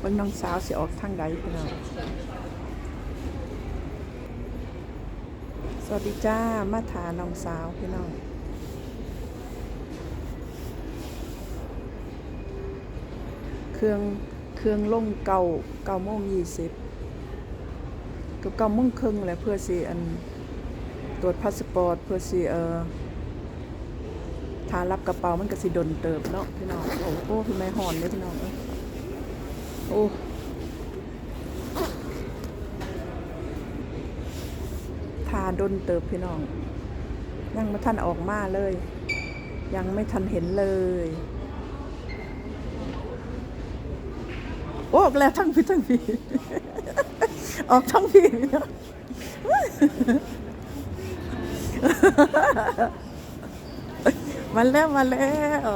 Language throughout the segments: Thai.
เบิ่งน้องสาวสิออกทางใดพี่น้องสวัสดีจ้า มาถาน้องสาวพี่น้องเครื่องเครื่องลงเก่าเก้าโมงยี่สิบกับเก้าโมงครึ่งแหละเพื่อสิอันตรวจพาสปอร์ตเพื่อสิเออทารับกระเป๋ามันก็สิดนเติบเนาะพี่น้องโอ้โหพี่ไม่หอนเลยพี่น้องเอ้ย โอ้ทาดนเติบพี่น้อง ยังไม่ทันออกมาเลย ยังไม่ทันเห็นเลย โอ้ออกแล้วทั้งพี่ทั้งพี่ออกทั้งพี่มาแล้วมาแล้ว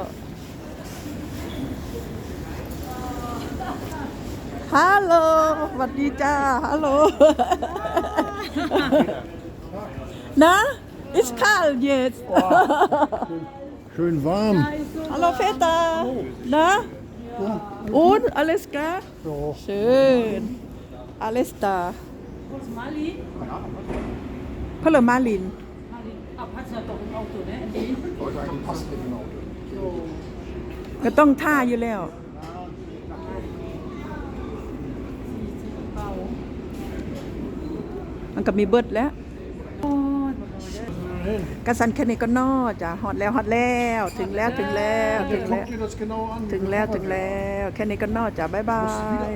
ฮัลโหลสวัสดีจ้า ฮัลโหล นะ it's cold yes Schön warm. Hallo Väter. Na? Und alles klar? Ja. Schön. Alles da. Mali, เพนเหรอมาลิน Mali, ab hat ja doch ein Auto, ne? Die. Heute eigentlich passt der genau. ก็ต้องท่าอยู่แล้ว มันก็มีเบิดแล้วกระสันแค่นี้ก็นอจ้ะฮอดแล้วฮอดแล้ว ถึงแล้วถึงแล้ว ถึงแล้ว ถึงแล้วถึงแล้ว แค่นี้ก็นอจ้ะบ๊ายบาย